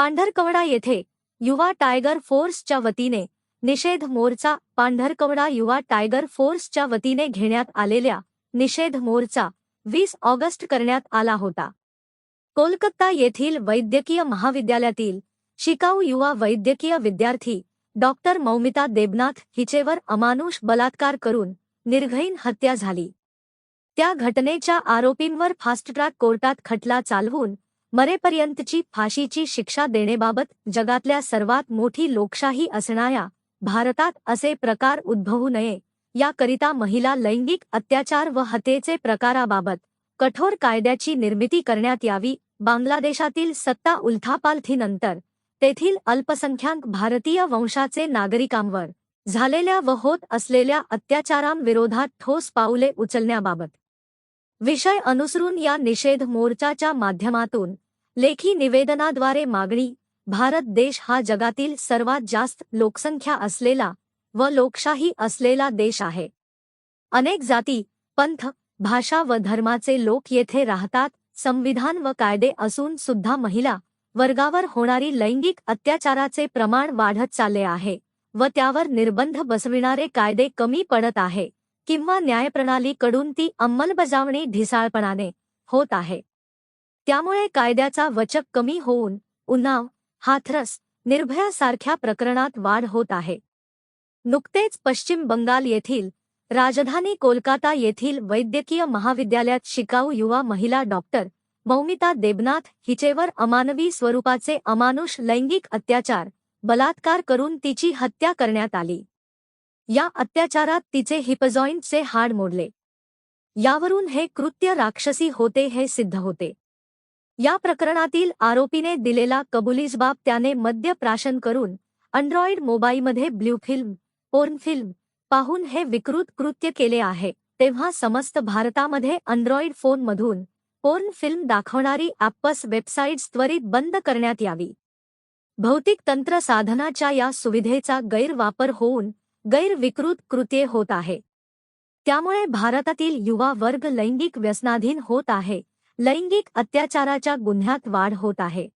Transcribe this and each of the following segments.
पांढरकवडा येथे युवा टायगर फोर्सच्या वतीने निषेध मोर्चा पांढरकवडा युवा टायगर फोर्सच्या वतीने घेण्यात आलेल्या निषेध मोर्चा वीस ऑगस्ट करण्यात आला होता. कोलकाता येथील वैद्यकीय महाविद्यालयातील शिकाऊ युवा वैद्यकीय विद्यार्थी डॉक्टर मौमिता देबनाथ हिचेवर अमानुष बलात्कार करून निर्घयीन हत्या झाली. त्या घटनेच्या आरोपींवर फास्टट्रॅक कोर्टात खटला चालवून मरेपर्यंतची फाशीची शिक्षा देण्याबाबत जगातल्या सर्वात मोठी लोकशाही असणाऱ्या भारतात असे प्रकार उद्भवू नये याकरिता महिला लैंगिक अत्याचार व हत्येचे प्रकाराबाबत कठोर कायद्याची निर्मिती करण्यात यावी. बांगलादेशातील सत्ता उलथापालथीनंतर तेथील अल्पसंख्याक भारतीय वंशाचे नागरिकांवर झालेल्या व होत असलेल्या अत्याचारांविरोधात ठोस पाऊले उचलण्याबाबत विषय अनुसरून या निषेध मोर्चाच्या माध्यमातून लेखी निवेदनाद्वारे मागणी भारत देश हा जगातील सर्वात जास्त लोकसंख्या असलेला व लोकशाही असलेला देश आहे. अनेक जाती पंथ भाषा व धर्माचे लोक येथे राहतात संविधान व कायदे असून सुद्धा महिला वर्गावर होणारी लैंगिक अत्याचाराचे प्रमाण वाढत चालले आहे व त्यावर निर्बंध बसविणारे कायदे कमी पडत आहे. किंवा न्यायप्रणालीकडून ती अंमलबजावणी ढिसाळपणाने होत आहे. त्यामुळे कायद्याचा वचक कमी होऊन उन्नाव हाथरस निर्भयासारख्या प्रकरणात वाढ होत आहे. नुकतेच पश्चिम बंगाल येथील राजधानी कोलकाता येथील वैद्यकीय महाविद्यालयात शिकाऊ युवा महिला डॉक्टर मौमिता देबनाथ हिचेवर अमानवी स्वरूपाचे अमानुष लैंगिक अत्याचार बलात्कार करून तिची हत्या करण्यात आली. या अत्याचारात तिचे हिपजॉईंटचे हाड मोडले. यावरून हे कृत्य राक्षसी होते हे सिद्ध होते. या प्रकरणातील आरोपीने दिलेला कबुलीजबाब त्याने मद्य प्राशन करून अँड्रॉइड मोबाईलमध्ये ब्ल्यू फिल्म पोर्न फिल्म पाहून हे विकृत कृत्य केले आहे. तेव्हा समस्त भारतामध्ये अँड्रॉइड फोनमधून पोर्न फिल्म दाखवणारी ॲप्पस वेबसाईट्स त्वरित बंद करण्यात यावी. भौतिक तंत्र साधनाच्या या सुविधेचा गैरवापर होऊन गैरविकृत कृत्ये होत आहे. त्यामुळे भारतातील युवा वर्ग लैंगिक व्यसनाधीन होत आहे. लैंगिक अत्याचाराच्या गुन्ह्यात वाढ होत आहे.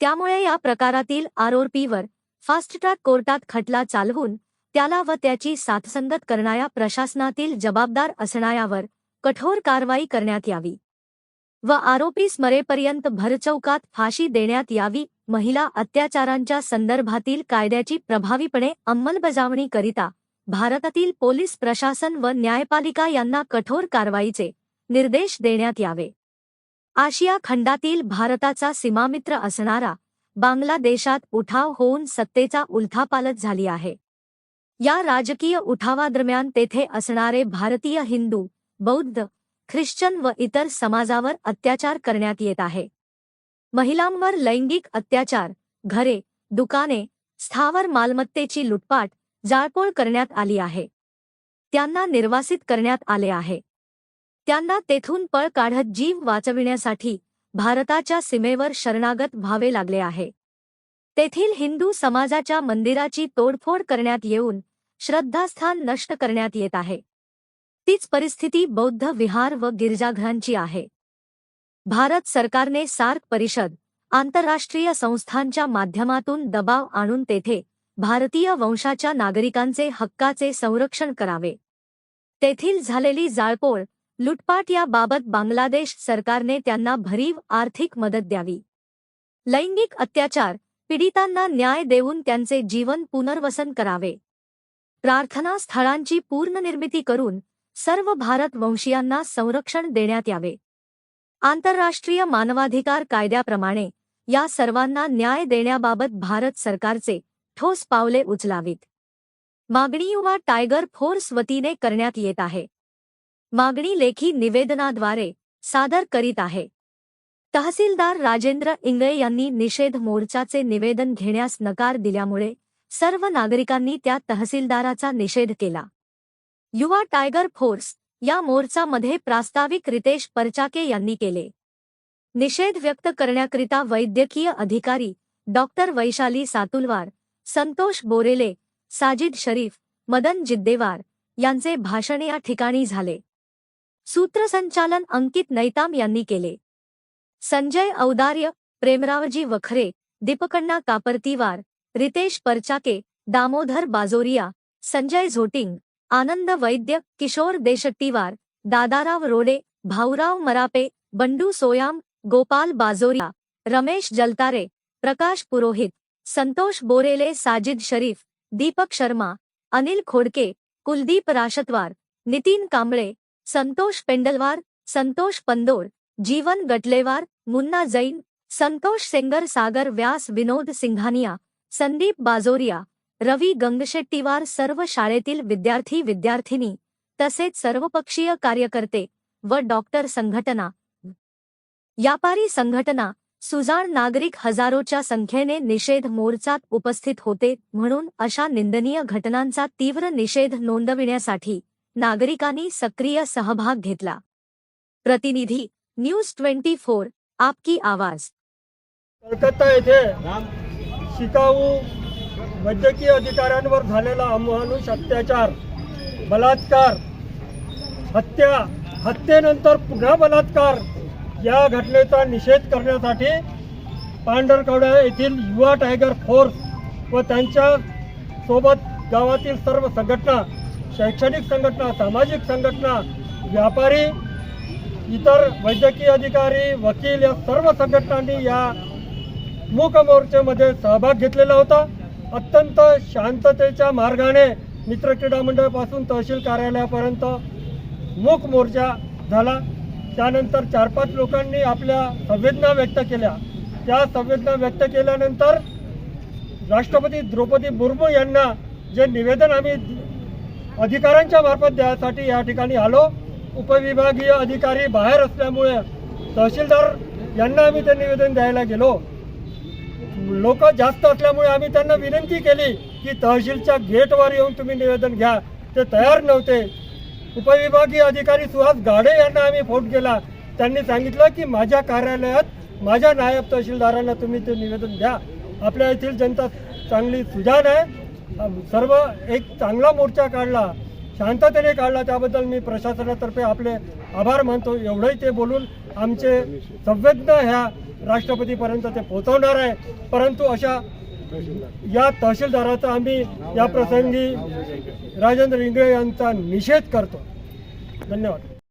त्यामुळे या प्रकारातील आरोपीवर फास्ट ट्रॅक कोर्टात खटला चालवून त्याला व त्याची साथसंगत करणाऱ्या प्रशासनातील जबाबदार असणाऱ्यावर कठोर कारवाई करण्यात यावी. व आरोपी स्मरेपर्यंत भरचौकात फाशी देण्यात यावी महिला अत्याचारांच्या संदर्भातील कायद्याची प्रभावीपणे अंमलबजावणी करिता भारतातील पोलीस प्रशासन व न्यायपालिका यांना कठोर कारवाईचे निर्देश देण्यात यावे. आशिया खंडातील भारताचा सीमामित्र असणारा बांगलादेशात उठाव होऊन सत्तेचा उलथापालत झाली आहे. या राजकीय उठावादरम्यान तेथे असणारे भारतीय हिंदू बौद्ध ख्रिश्चन व इतर समाजावर अत्याचार करण्यात येत आहे. महिलांवर लैंगिक अत्याचार घरे दुकाने स्थावर मालमत्तेची लुटपाट जाळपोळ करण्यात आली आहे. त्यांना निर्वासित करण्यात आले आहे. त्यांना तेथून पळ काढत जीव वाचविण्यासाठी भारताच्या सीमेवर शरणागत व्हावे लागले आहे. तेथील हिंदू समाजाच्या मंदिराची तोडफोड करण्यात येऊन श्रद्धास्थान नष्ट करण्यात येत आहे. तीच परिस्थिती बौद्ध विहार व गिरजाघरांची आहे. भारत सरकारने सार्क परिषद आंतरराष्ट्रीय संस्थांच्या माध्यमातून दबाव आणून तेथे भारतीय वंशाच्या नागरिकांचे हक्काचे संरक्षण करावे. तेथील झालेली जाळपोळ लुटपाट याबाबत बांगलादेश सरकारने त्यांना भरीव आर्थिक मदत द्यावी. लैंगिक अत्याचार पीडितांना न्याय देऊन त्यांचे जीवन पुनर्वसन करावे. प्रार्थना स्थळांची पूर्णनिर्मिती करून सर्व भारत वंशीयांना संरक्षण देण्यात यावे. आंतरराष्ट्रीय मानवाधिकार कायद्याप्रमाणे या सर्वांना न्याय देण्याबाबत भारत सरकारचे ठोस पावले उचलावीत. मागणी युवा टायगर फोर्स वतीने करण्यात येत आहे. मागणी लेखी निवेदनाद्वारे सादर करीत आहे. तहसीलदार राजेंद्र इंगळे यांनी निषेध मोर्चाचे निवेदन घेण्यास नकार दिल्यामुळे सर्व नागरिकांनी त्या तहसीलदाराचा निषेध केला. युवा टायगर फोर्स या मोर्चामध्ये प्रास्ताविक रितेश परचाके यांनी केले. निषेध व्यक्त करण्याकरिता वैद्यकीय अधिकारी डॉक्टर वैशाली सातुलवार संतोष बोरेले साजिद शरीफ मदन जिद्देवार यांचे भाषण या ठिकाणी झाले. सूत्रसंचालन अंकित नैताम यांनी केले. संजय औदार्य प्रेमरावजी वखरे दीपकण्णा कापरतीवार रितेश परचाके दामोदर बाजोरिया संजय झोटिंग आनंद वैद्य किशोर देशट्टीवार दादाराव रोडे भाऊराव मरापे बंडू सोयाम गोपाल बाजोरिया रमेश जलतारे प्रकाश पुरोहित संतोष बोरेले साजिद शरीफ दीपक शर्मा अनिल खोडके कुलदीप राशतवार नितीन कांबळे संतोष पेंडलवार संतोष पंदोर जीवन गटलेवार मुन्ना जैन संतोष सेंगर सागर व्यास विनोद सिंघानिया संदीप बाजोरिया रवी गंगशेट्टीवार सर्व शाळेतील विद्यार्थी विद्यार्थिनी तसेच सर्वपक्षीय कार्यकर्ते व डॉक्टर संघटना. व्यापारी संघटना सुजाण नागरिक हजारोच्या संख्येने निषेध मोर्चात उपस्थित होते म्हणून अशा निंदनीय घटनांचा तीव्र निषेध नोंदविण्यासाठी नागरिकांनी सक्रिय सहभाग घेतला. प्रतिनिधी न्यूज ट्वेंटी फोर आपकी आवाज. कलकत्ता येथे शिकाऊ वैद्यकीय अधिकाऱ्यांवर झालेला अमानुष अत्याचार बलात्कार हत्या हत्येनंतर पुन्हा बलात्कार या घटनेचा निषेध करण्यासाठी पांढरकवडा येथील युवा टायगर फोर्स व त्यांच्यासोबत गावातील सर्व संघटना शैक्षणिक संघटना सामाजिक संघटना व्यापारी इतर वैद्यकीय अधिकारी वकील या सर्व संघटनांनी या मूक मोर्चामध्ये सहभाग घेतलेला होता. अत्यंत शांततेच्या मार्गाने मित्र क्रीडा मंडळापासून तहसील कार्यालयापर्यंत मूक मोर्चा झाला. त्यानंतर चार पाच लोकांनी आपल्या संवेदना व्यक्त केल्या. त्या संवेदना व्यक्त केल्यानंतर राष्ट्रपती द्रौपदी मुर्मू यांना जे निवेदन आम्ही अधिकाऱ्यांच्या मार्फत द्यासाठी या ठिकाणी आलो. उपविभागीय अधिकारी बाहेर असल्यामुळे तहसीलदार यांना आम्ही ते निवेदन द्यायला गेलो. लोक जास्त असल्यामुळे आम्ही त्यांना विनंती केली की तहसीलच्या गेटवर येऊन तुम्ही निवेदन घ्या. ते तयार नव्हते. उपविभागीय अधिकारी सुहास गाडे यांना आम्ही फोन केला. त्यांनी सांगितलं की माझ्या कार्यालयात माझ्या नायब तहसीलदारांना तुम्ही ते निवेदन द्या. आपल्या येथील जनता चांगली सुजान आहे. सर्व एक चांगला मोर्चा काढला. शांततेने काढला. त्याबद्दल मी प्रशासनातर्फे आपले आभार मानतो. एवढंही ते बोलून आमचे संवेदना ह्या राष्ट्रपतीपर्यंत ते पोहोचवणार आहे. परंतु अशा या तहसीलदाराचा आम्ही या प्रसंगी राजेंद्र इंगळे यांचा निषेध करतो. धन्यवाद.